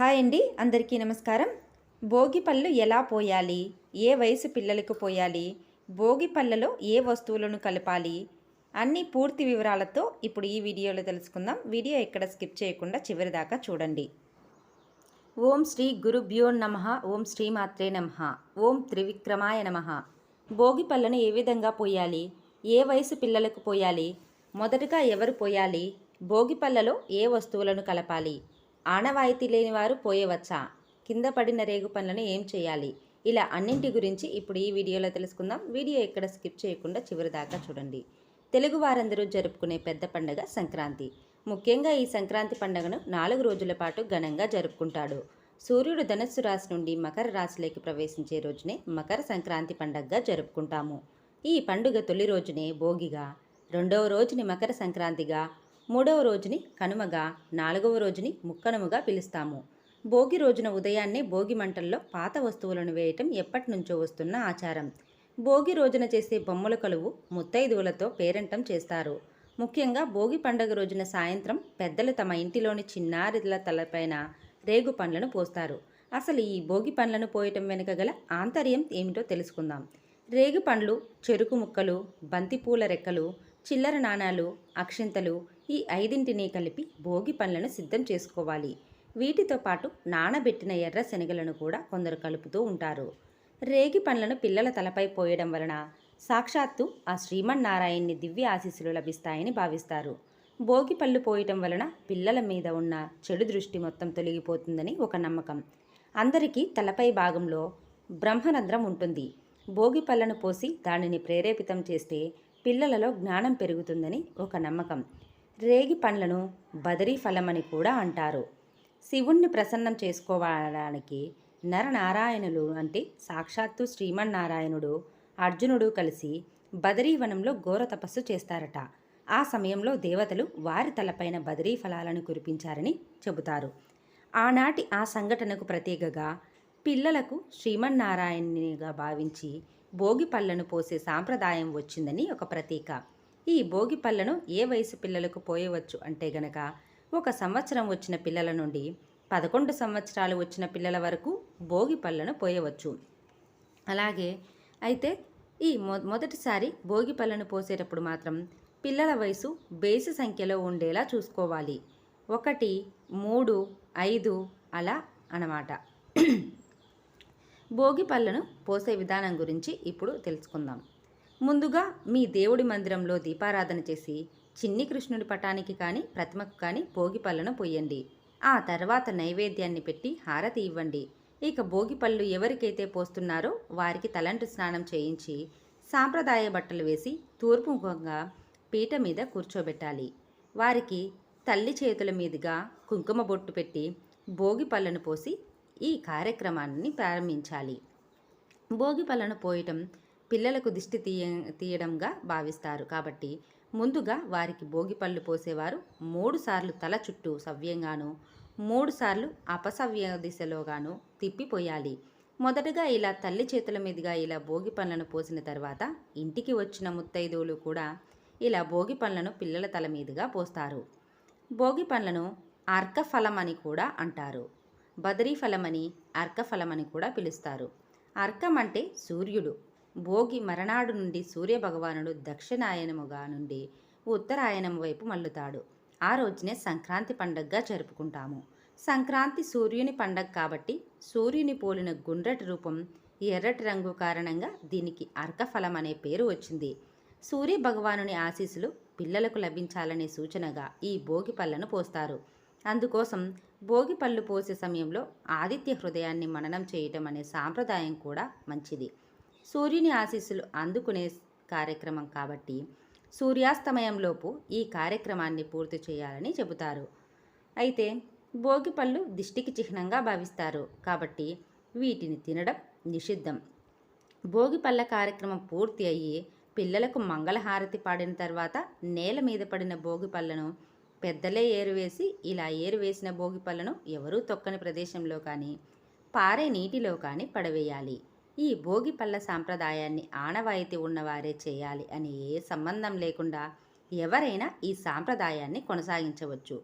Hi అండి అందరికీ నమస్కారం. భోగి పళ్ళు ఎలా పోయాలి? ఏ వయసు పిల్లలకు పోయాలి? భోగి పళ్ళలో ఏ వస్తువులను కలపాలి? అన్ని పూర్తి వివరాలతో ఇప్పుడు ఈ వీడియోలో తెలుసుకుందాం. వీడియో ఎక్కడ స్కిప్ చేయకుండా చివరిదాకా చూడండి. ఓం శ్రీ గురుభ్యో నమ ఓం శ్రీమాత్రే నమ ఓం త్రివిక్రమాయ నమ. భోగి పళ్ళను ఏ విధంగా పోయాలి? ఏ వయసు పిల్లలకు పోయాలి? మొదటగా ఎవరు పోయాలి? భోగి పళ్ళలో ఏ వస్తువులను కలపాలి? ఆనవాయితీ లేని వారు పోయవచ్చా? కింద పడిన రేగు పనులను ఏం చేయాలి? ఇలా అన్నింటి గురించి ఇప్పుడు ఈ వీడియోలో తెలుసుకుందాం. వీడియో ఎక్కడ స్కిప్ చేయకుండా చివరి దాకా చూడండి. తెలుగు వారందరూ జరుపుకునే పెద్ద పండుగ సంక్రాంతి. ముఖ్యంగా ఈ సంక్రాంతి పండుగను నాలుగు రోజుల పాటు ఘనంగా జరుపుకుంటాడు. సూర్యుడు ధనస్సు రాశి నుండి మకర రాశిలోకి ప్రవేశించే రోజునే మకర సంక్రాంతి పండగగా జరుపుకుంటాము. ఈ పండుగ తొలి రోజునే భోగిగా రెండవ రోజుని మకర సంక్రాంతిగా మూడవ రోజుని కనుమగా నాలుగవ రోజుని ముక్కనుముగా పిలుస్తాము. భోగి రోజున ఉదయాన్నే భోగి మంటల్లో పాత వస్తువులను వేయటం ఎప్పటి నుంచో వస్తున్న ఆచారం. భోగి రోజున చేసే బొమ్మల కలువు ముత్తైదువులతో పేరంటం చేస్తారు. ముఖ్యంగా భోగి పండుగ రోజున సాయంత్రం పెద్దలు తమ ఇంటిలోని చిన్నారిల తలపైన రేగు పండ్లను పోస్తారు. అసలు ఈ భోగి పండ్లను పోయటం వెనుక గల ఆంతర్యం ఏమిటో తెలుసుకుందాం. రేగు పండ్లు చెరుకు ముక్కలు బంతిపూల రెక్కలు చిల్లర నాణాలు అక్షింతలు ఈ ఐదింటిని కలిపి భోగి పండ్లను సిద్ధం చేసుకోవాలి. వీటితో పాటు నానబెట్టిన ఎర్ర శనగలను కూడా కొందరు కలుపుతూ ఉంటారు. రేగి పండ్లను పిల్లల తలపై పోయడం వలన సాక్షాత్తు ఆ శ్రీమన్నారాయణ్ణి దివ్య ఆశీస్సులు లభిస్తాయని భావిస్తారు. భోగి పళ్ళు పోయటం వలన పిల్లల మీద ఉన్న చెడు దృష్టి మొత్తం తొలగిపోతుందని ఒక నమ్మకం. అందరికీ తలపై భాగంలో బ్రహ్మరంధ్రం ఉంటుంది. భోగి పళ్ళను పోసి దానిని ప్రేరేపితం చేస్తే పిల్లలలో జ్ఞానం పెరుగుతుందని ఒక నమ్మకం. రేగి పండ్లను బదరీ ఫలమని కూడా అంటారు. శివుణ్ణి ప్రసన్నం చేసుకోవడానికి నరనారాయణులు అంటే సాక్షాత్తు శ్రీమన్నారాయణుడు అర్జునుడు కలిసి బదరీవనంలో ఘోర తపస్సు చేస్తారట. ఆ సమయంలో దేవతలు వారి తలపైన బదరీ ఫలాలను కురిపించారని చెబుతారు. ఆనాటి ఆ సంఘటనకు ప్రత్యేకగా పిల్లలకు శ్రీమన్నారాయణునిగా భావించి భోగి పళ్ళను పోసే సాంప్రదాయం వచ్చిందని ఒక ప్రతీక. ఈ భోగి పళ్ళను ఏ వయసు పిల్లలకు పోయవచ్చు అంటే గనక ఒక సంవత్సరం వచ్చిన పిల్లల నుండి పదకొండు సంవత్సరాలు వచ్చిన పిల్లల వరకు భోగి పళ్ళను పోయవచ్చు. అలాగే అయితే ఈ మొ మొదటిసారి భోగి పళ్ళను పోసేటప్పుడు మాత్రం పిల్లల వయసు బేసి సంఖ్యలో ఉండేలా చూసుకోవాలి. ఒకటి మూడు ఐదు అలా అన్నమాట. భోగి పళ్ళను పోసే విధానం గురించి ఇప్పుడు తెలుసుకుందాం. ముందుగా మీ దేవుడి మందిరంలో దీపారాధన చేసి చిన్ని కృష్ణుడి పటానికి కానీ ప్రతిమకు కానీ భోగి పళ్ళను ఆ తర్వాత నైవేద్యాన్ని పెట్టి హారతి ఇవ్వండి. ఇక భోగి పళ్ళు ఎవరికైతే పోస్తున్నారో వారికి తలంటు స్నానం చేయించి సాంప్రదాయ బట్టలు వేసి తూర్పు ముఖంగా పీట మీద కూర్చోబెట్టాలి. వారికి తల్లి చేతుల మీదుగా కుంకుమ బొట్టు పెట్టి భోగి పళ్ళను పోసి ఈ కార్యక్రమాన్ని ప్రారంభించాలి. భోగి పళ్ళను పోయటం పిల్లలకు దిష్టి తీయ తీయడంగా భావిస్తారు. కాబట్టి ముందుగా వారికి భోగి పళ్ళు పోసేవారు. మూడు సార్లు తల చుట్టూ సవ్యంగాను మూడు సార్లు అపసవ్య దిశలోగాను తిప్పిపోయాలి మొదటగా ఇలా తల్లి చేతుల మీదుగా ఇలా భోగి పళ్ళను పోసిన తర్వాత ఇంటికి వచ్చిన ముత్తైదువులు కూడా ఇలా భోగి పళ్ళను పిల్లల తల మీదుగా పోస్తారు. భోగి పళ్ళను అర్కఫలం అని కూడా అంటారు. బదరీ ఫలమని అర్కఫలమని కూడా పిలుస్తారు. అర్కం అంటే సూర్యుడు. భోగి మరనాడు నుండి సూర్యభగవానుడు దక్షిణాయనముగా నుండి ఉత్తరాయణము వైపు మల్లుతాడు ఆ రోజునే సంక్రాంతి పండగగా జరుపుకుంటాము. సంక్రాంతి సూర్యుని పండగ కాబట్టి సూర్యుని పోలిన గుండ్రటి రూపం ఎర్రటి రంగు కారణంగా దీనికి అర్కఫలం అనే పేరు వచ్చింది. సూర్య భగవానుని ఆశీస్సులు పిల్లలకు లభించాలనే సూచనగా ఈ భోగి పళ్ళను పోస్తారు. అందుకోసం భోగి పళ్ళు పోసే సమయంలో ఆదిత్య హృదయాన్ని మననం చేయటం అనే సాంప్రదాయం కూడా మంచిది. సూర్యుని ఆశీస్సులు అందుకునే కార్యక్రమం కాబట్టి సూర్యాస్తమయంలోపు ఈ కార్యక్రమాన్ని పూర్తి చేయాలని చెబుతారు. అయితే భోగి పళ్ళు దిష్టికి చిహ్నంగా భావిస్తారు కాబట్టి వీటిని తినడం నిషిద్ధం. భోగి పళ్ళ కార్యక్రమం పూర్తి అయ్యి పిల్లలకు మంగళహారతి పాడిన తర్వాత నేల మీద పడిన భోగి పళ్ళను పెద్దలే ఏరువేసి ఇలా ఏరువేసిన భోగి పళ్ళను ఎవరూ తొక్కని ప్రదేశంలో కానీ పారే నీటిలో కానీ పడవేయాలి. ఈ భోగి పళ్ళ సాంప్రదాయాన్ని ఆనవాయితీ ఉన్నవారే చేయాలి అని ఏ సంబంధం లేకుండా ఎవరైనా ఈ సాంప్రదాయాన్ని కొనసాగించవచ్చు.